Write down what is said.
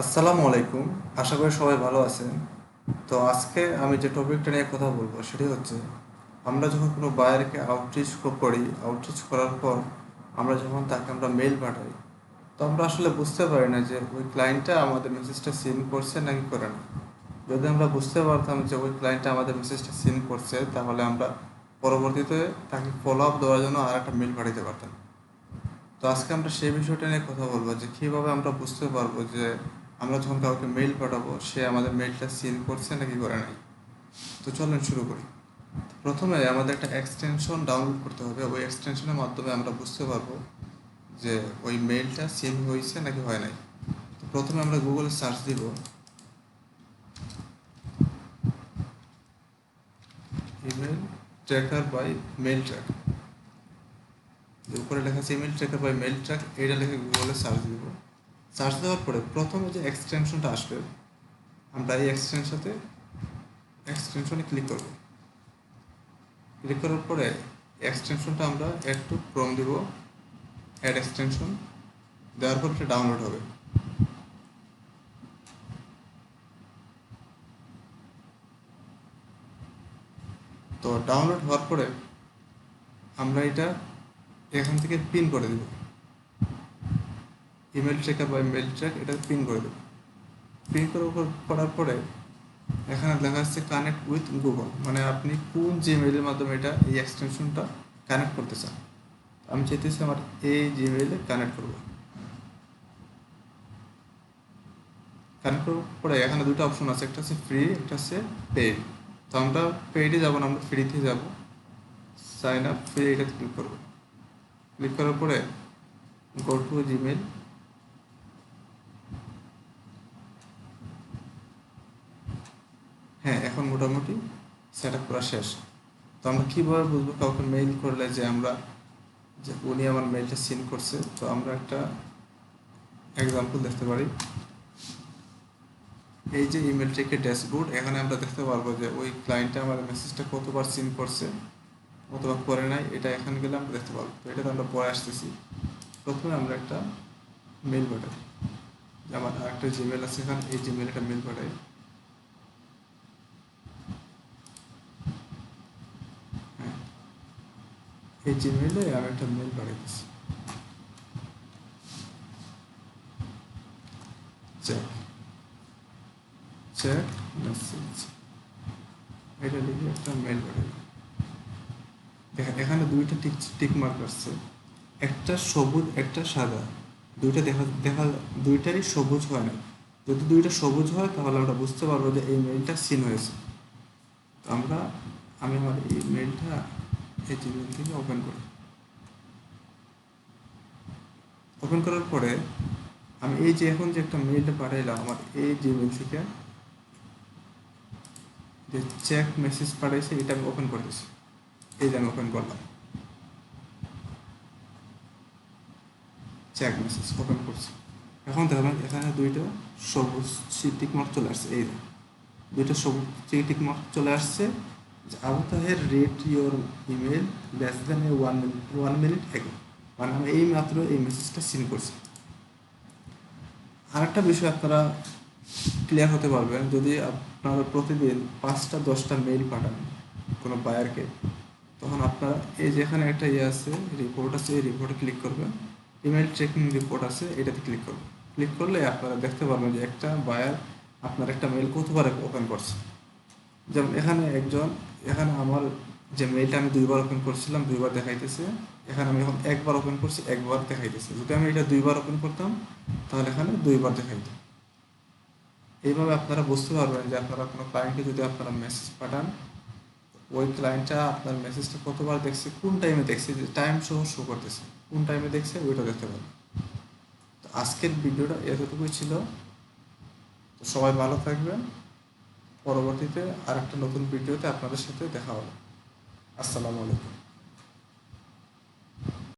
আসসালামু আলাইকুম। আশা করি সবাই ভালো আছেন। তো আজকে আমি যে টপিকটা নিয়ে কথা বলব সেটি হচ্ছে, আমরা যখন কোনো বায়ারকে আউটরিচ করি আউটরিচ করার পর আমরা যখন তাকে আমরা মেল পাঠাই, তো আমরা আসলে বুঝতে পারি না যে ওই ক্লায়েন্টটা আমাদের মেসেজটা সিন করছে নাকি করে না। যদি আমরা বুঝতে পারতাম যে ওই ক্লায়েন্টটা আমাদের মেসেজটা সিন করছে, তাহলে আমরা পরবর্তীতে তাকে ফলো আপ দেওয়ার জন্য আর একটা মেল পাঠাতে পারতাম। তো আজকে আমরা সেই বিষয়টা নিয়ে কথা বলব যে কীভাবে আমরা বুঝতে পারব যে আমরা যখন কাউকে মেইল পাঠাবো, সে আমাদের মেইলটা সিন করছে নাকি করে নাই? তো চলেন শুরু করি। প্রথমে আমাদের একটা এক্সটেনশন ডাউনলোড করতে হবে। ওই এক্সটেনশনের মাধ্যমে আমরা বুঝতে পারব যে ওই মেইলটা সিন হয়েছে নাকি হয় নাই। তো প্রথমে আমরা গুগলে সার্চ দিব। Email tracker by mail track উপরে লেখা আছে email tracker by mail track এটা লিখে গুগলে সার্চ দিব। সার্চ দেওয়ার পরে প্রথমে যে এক্সটেনশনটা আসবে, আমরা এই এক্সটেনশনতে এক্সটেনশনে ক্লিক করব। ক্লিক করার পরে এক্সটেনশনটা আমরা একটু ক্রোম দিব। অ্যাড এক্সটেনশন দেওয়ার পর এটা ডাউনলোড হবে। তো ডাউনলোড হওয়ার পরে আমরা এটা এখান থেকে পিন করে দেব। ইমেল ট্র্যাকার বা মেল ট্র্যাক এটা পিন করে দেব। পিন করার পরে এখানে লেখা আছে কানেক্ট উইথ গুগল মানে আপনি কোন জিমেইলের মাধ্যমে এটা এই এক্সটেনশনটা কানেক্ট করতে চান। আমি চাইতেছি আমার এই জিমেইলে কানেক্ট করব। কানেক্ট করার পরে এখানে দুটো অপশন আছে, একটা আছে ফ্রি একটা আছে পেইড তো আমরা পেইডে যাব না, আমরা ফ্রিতে যাব। সাইন আপ ফ্রি এটাতে ক্লিক করব। ক্লিক করার পরে গো টু জিমেল হ্যাঁ এখন মোটামুটি সেট আপ করা শেষ। তো আমরা কীভাবে বুঝব কাউকে মেইল করলে যে আমরা, যে উনি আমার মেইলটা সিন করছে? তো আমরা একটা এক্সাম্পল দেখতে পারি। এই যে ইমেল থেকে ড্যাশবোর্ড এখানে আমরা দেখতে পারব যে ওই ক্লায়েন্টটা আমার মেসেজটা কতবার সিন করছে, অথবা করে নাই, এটা এখানে গেলে আমরা দেখতে পাবো তো এটাতে আমরা পরে আসতেছি। প্রথমে আমরা একটা মেল পাঠাই। আমার একটা জিমেল আছে এখানে, এই জিমেল একটা মেল পাঠাই হ্যাঁ এই জিমেলে আমি একটা মেল পাঠাইতেছি। চেক চেক এটা লিখে একটা মেল পাঠাই দেখেন, এখানে দুইটা টিক টিক মার্ক আসছে। একটা সবুজ, একটা সাদা। দুইটা দেখা দেখা, দুইটারই সবুজ হয় না। যদি দুইটা সবুজ হয়, তাহলে আমরা বুঝতে পারব যে এই মেইলটা সিন হয়েছে। আমরা, আমি আমার এই মেইলটা এই জিমেল থেকে ওপেন করি ওপেন করার পরে আমি এই যে এখন যে একটা মেইলটা পাঠাইলাম, আমার এই জিমেল থেকে যে চেক মেসেজ পাঠাইছে, এটা আমি ওপেন এই যে আমি ওপেন করলাম। চেক মেসেজ ওপেন করছি। এখন দেখবেন এখানে দুইটা সবুজ টিক মার্ক চলে আসছে। এই দুইটা সবুজ টিক মার্ক চলে আসছে। যে Abu Taher rate your email less than a one one minute ago মানে আমি এই মাত্র এই মেসেজটা সিন করছি। আরেকটা বিষয় আপনারা ক্লিয়ার হতে পারবেন, যদি আপনারা প্রতিদিন পাঁচটা, দশটা মেইল পাঠান কোনো বায়ারকে তখন আপনারা এই যেখানে একটা ইয়ে আছে রিপোর্ট আছে, এই রিপোর্টে ক্লিক করবেন। ইমেল চেকিং রিপোর্ট আছে, এটাতে ক্লিক করবেন। ক্লিক করলে আপনারা দেখতে পারবেন যে একটা বায়ার আপনার একটা মেল কতবার ওপেন করছে। যেমন এখানে একজন এখানে আমার যে মেইলটা আমি দুইবার ওপেন করছিলাম, দুইবার দেখাইতেছে। এখানে আমি এখন একবার ওপেন করছি, একবার দেখাইতেছে। যদি আমি এটা দুইবার ওপেন করতাম, তাহলে এখানে দুইবার দেখাইত। এইভাবে আপনারা বুঝতে পারবেন যে আপনারা কোনো ক্লায়েন্টকে যদি আপনারা মেসেজ পাঠান, ওই ক্লায়েন্টটা আপনার মেসেজটা কতবার দেখছে, কোন টাইমে দেখছে, যে টাইম সহ শো করতেছে, কোন টাইমে দেখছে, ওইটা দেখতে পাবেন তো আজকের ভিডিওটা এতটুকুই ছিল। তো সবাই ভালো থাকবেন। পরবর্তীতে আর একটা নতুন ভিডিওতে আপনাদের সাথে দেখা হবে। আসসালামু আলাইকুম।